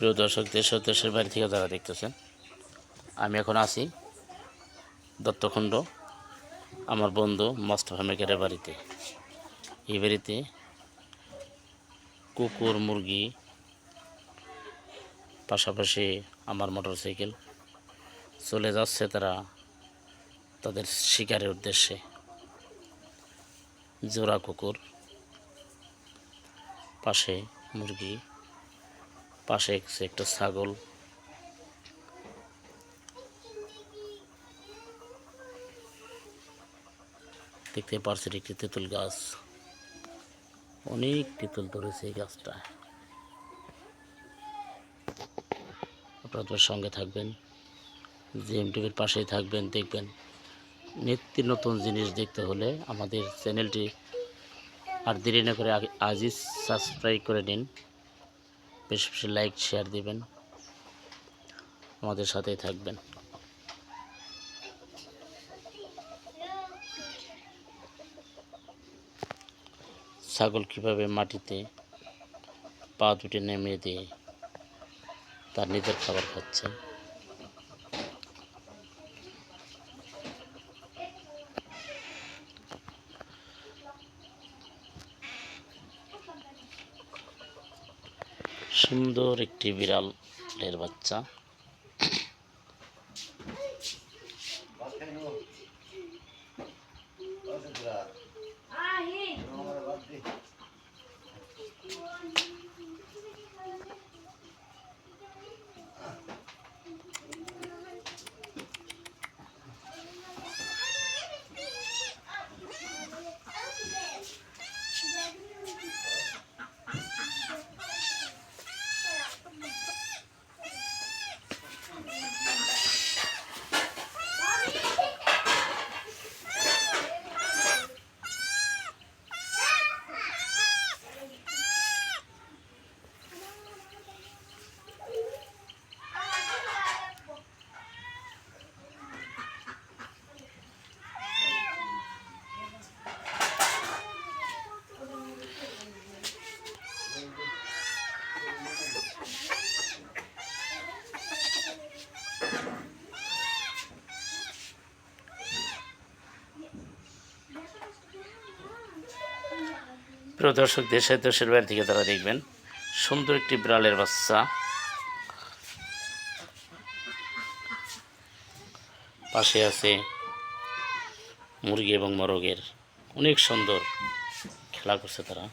প্রিয় দর্শক, দেশ দেশের বাড়ি থেকে যারা দেখতেছেন, আমি এখন আছি দত্তখণ্ড, আমার বন্ধু মোস্তফা মেকারের বাড়িতে। এই বাড়িতে কুকুর, মুরগি, পাশাপাশি আমার মোটরসাইকেল চলে যাচ্ছে তারা তাদের শিকারের উদ্দেশ্যে। জোড়া কুকুর, পাশে মুরগি। পাশে একটা ছাগল। দেখতে পারছেন একটি তেঁতুল গাছ। অনেক তেঁতুল ধরেছে এই গাছটা। আপনারা তোমার সঙ্গে থাকবেন, জিএম টিভির পাশেই থাকবেন, দেখবেন। নিত্য নতুন জিনিস দেখতে হলে আমাদের চ্যানেলটি আর দেরি না করে আজই সাবস্ক্রাইব করে নিন। বেশি বেশি লাইক শেয়ার দিবেন। আমাদের সাথেই থাকবেন। ছাগল কীভাবে মাটিতে পা দুটি নেমে দিয়ে তার নিজের খাবার খাচ্ছে? সুন্দর একটি বিড়াল এর বাচ্চা। প্রিয় দর্শক, দেশে দেশের বাইরে থেকে তারা দেখবেন, সুন্দর একটি বিড়ালের বাচ্চা। পাশে আছে মুরগি এবং মরগের। অনেক সুন্দর খেলা করছে তারা।